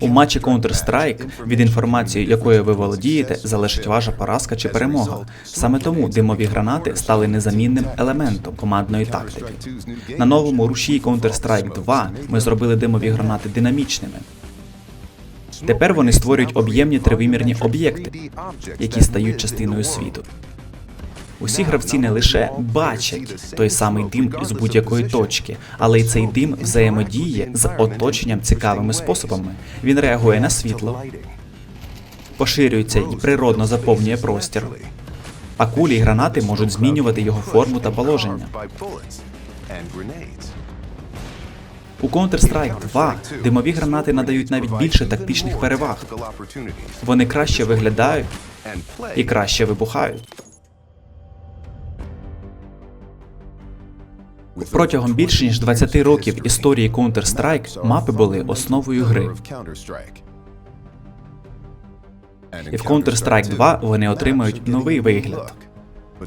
У матчі Counter-Strike від інформації, якою ви володієте, залежить ваша поразка чи перемога. Саме тому димові гранати стали незамінним елементом командної тактики. На новому рушії Counter-Strike 2 ми зробили димові гранати динамічними. Тепер вони створюють об'ємні тривимірні об'єкти, які стають частиною світу. Усі гравці не лише бачать той самий дим з будь-якої точки, але й цей дим взаємодіє з оточенням цікавими способами. Він реагує на світло, поширюється і природно заповнює простір. А кулі й гранати можуть змінювати його форму та положення. У Counter-Strike 2 димові гранати надають навіть більше тактичних переваг. Вони краще виглядають і краще вибухають. Протягом більше ніж 20 років історії Counter-Strike мапи були основою гри. І в Counter-Strike 2 вони отримають новий вигляд.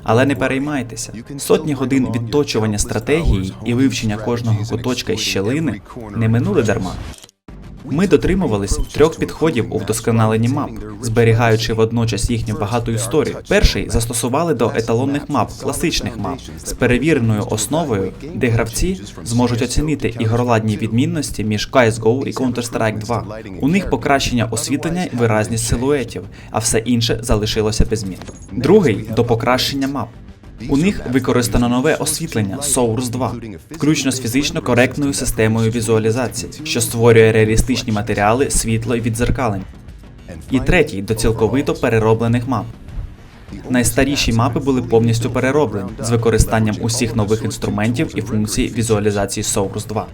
Але не переймайтеся. Сотні годин відточування стратегії і вивчення кожного куточка і щелини не минули дарма. Ми дотримувались трьох підходів у вдосконаленні мап, зберігаючи водночас їхню багату історію. Перший застосували до еталонних мап, класичних мап з перевіреною основою, де гравці зможуть оцінити ігроладні відмінності між CSGO і Counter-Strike 2. У них покращення освітлення і виразність силуетів, а все інше залишилося без змін. Другий до покращення мап. У них використано нове освітлення Source 2, включно з фізично коректною системою візуалізації, що створює реалістичні матеріали, світло і відзеркалень. І третій до цілковито перероблених мап. Найстаріші мапи були повністю перероблені з використанням усіх нових інструментів і функцій візуалізації Source 2.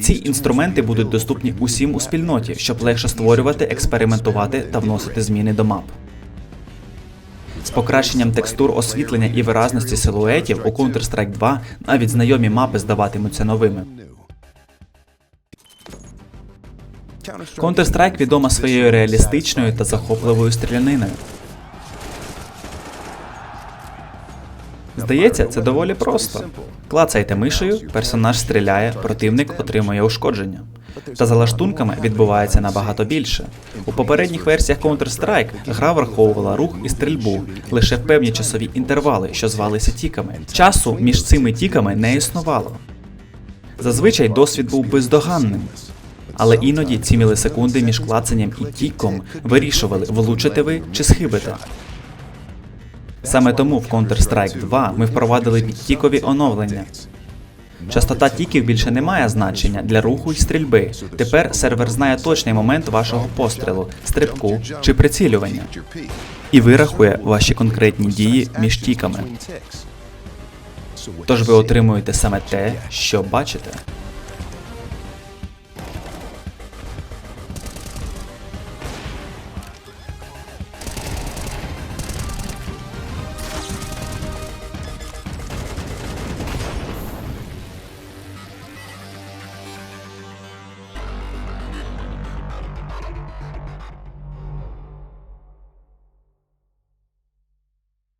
Ці інструменти будуть доступні усім у спільноті, щоб легше створювати, експериментувати та вносити зміни до мап. З покращенням текстур освітлення і виразності силуетів у Counter-Strike 2 навіть знайомі мапи здаватимуться новими. Counter-Strike відома своєю реалістичною та захопливою стріляниною. Здається, це доволі просто. Клацайте мишею, персонаж стріляє, противник отримує ушкодження. Та за лаштунками відбувається набагато більше. У попередніх версіях Counter-Strike гра враховувала рух і стрільбу лише певні часові інтервали, що звалися тіками. Часу між цими тіками не існувало. Зазвичай досвід був бездоганним. Але іноді ці мілісекунди між клацанням і тіком вирішували, влучите ви чи схибите. Саме тому в Counter-Strike 2 ми впровадили підтікові оновлення. Частота тіків більше не має значення для руху й стрільби. Тепер сервер знає точний момент вашого пострілу, стрибку чи прицілювання і вирахує ваші конкретні дії між тіками. Тож ви отримуєте саме те, що бачите.